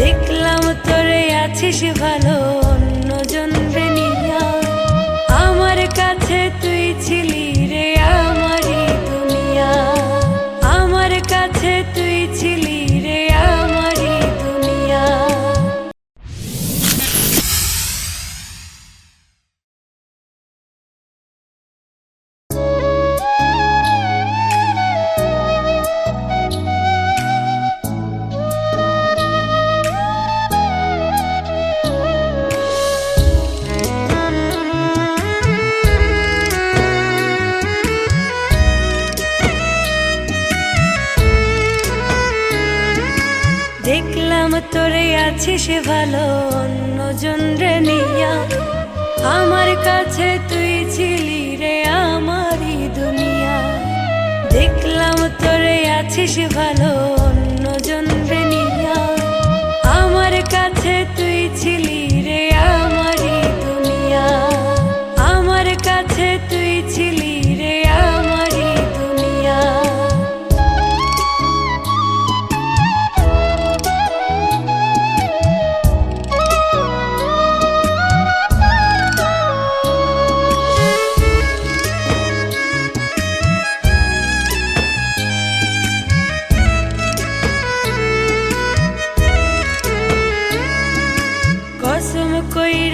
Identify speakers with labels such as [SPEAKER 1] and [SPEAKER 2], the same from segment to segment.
[SPEAKER 1] দেখলাম তোরে আছিস ভালো। দেখলাম তোরে আছিস ভালো অন্যজন রে নিয়া। আমার কাছে তুই ছিলি রে আমারই দুনিয়া। দেখলাম তোরে আছিস ভালো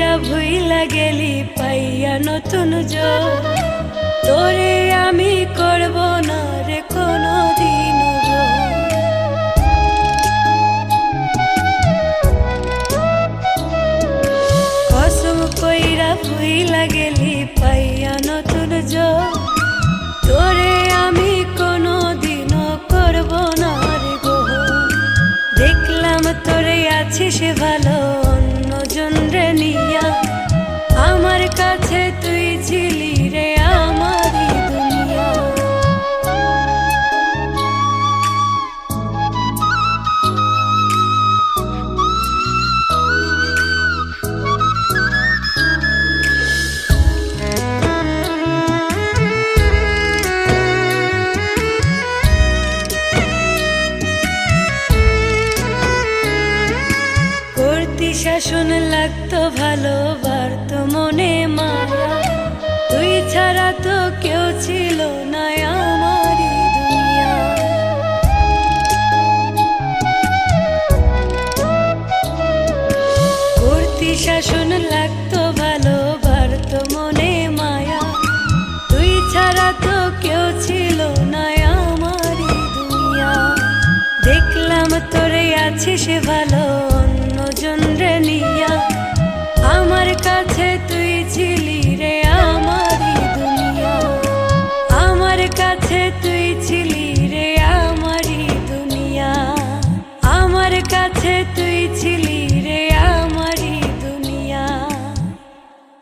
[SPEAKER 1] কইরা ভুইলা গেলি, পাইয়া নতুন তোরে আমি করব না রে কোনো দিন কসম কইরা ভুইলা গেলি, পাইয়া নতুন তোরে আমি কোনো দিনও করব না রে গো দেখলাম তোরে আছিস ভালো, অন্যজন রে নিয়া। শাসন লাগতো, ভালো বাড়ত মনে মায়া। তুই ছাড়া তো কেউ ছিল না আমারই দুনিয়া। করতি শাসন লাগতো, ভালো বাড়ত মনে মায়া। তুই ছাড়া তো কেউ ছিল না আমারই দুনিয়া। দেখলাম তোরে আছিস ভালো কাছে তুই ছিলি।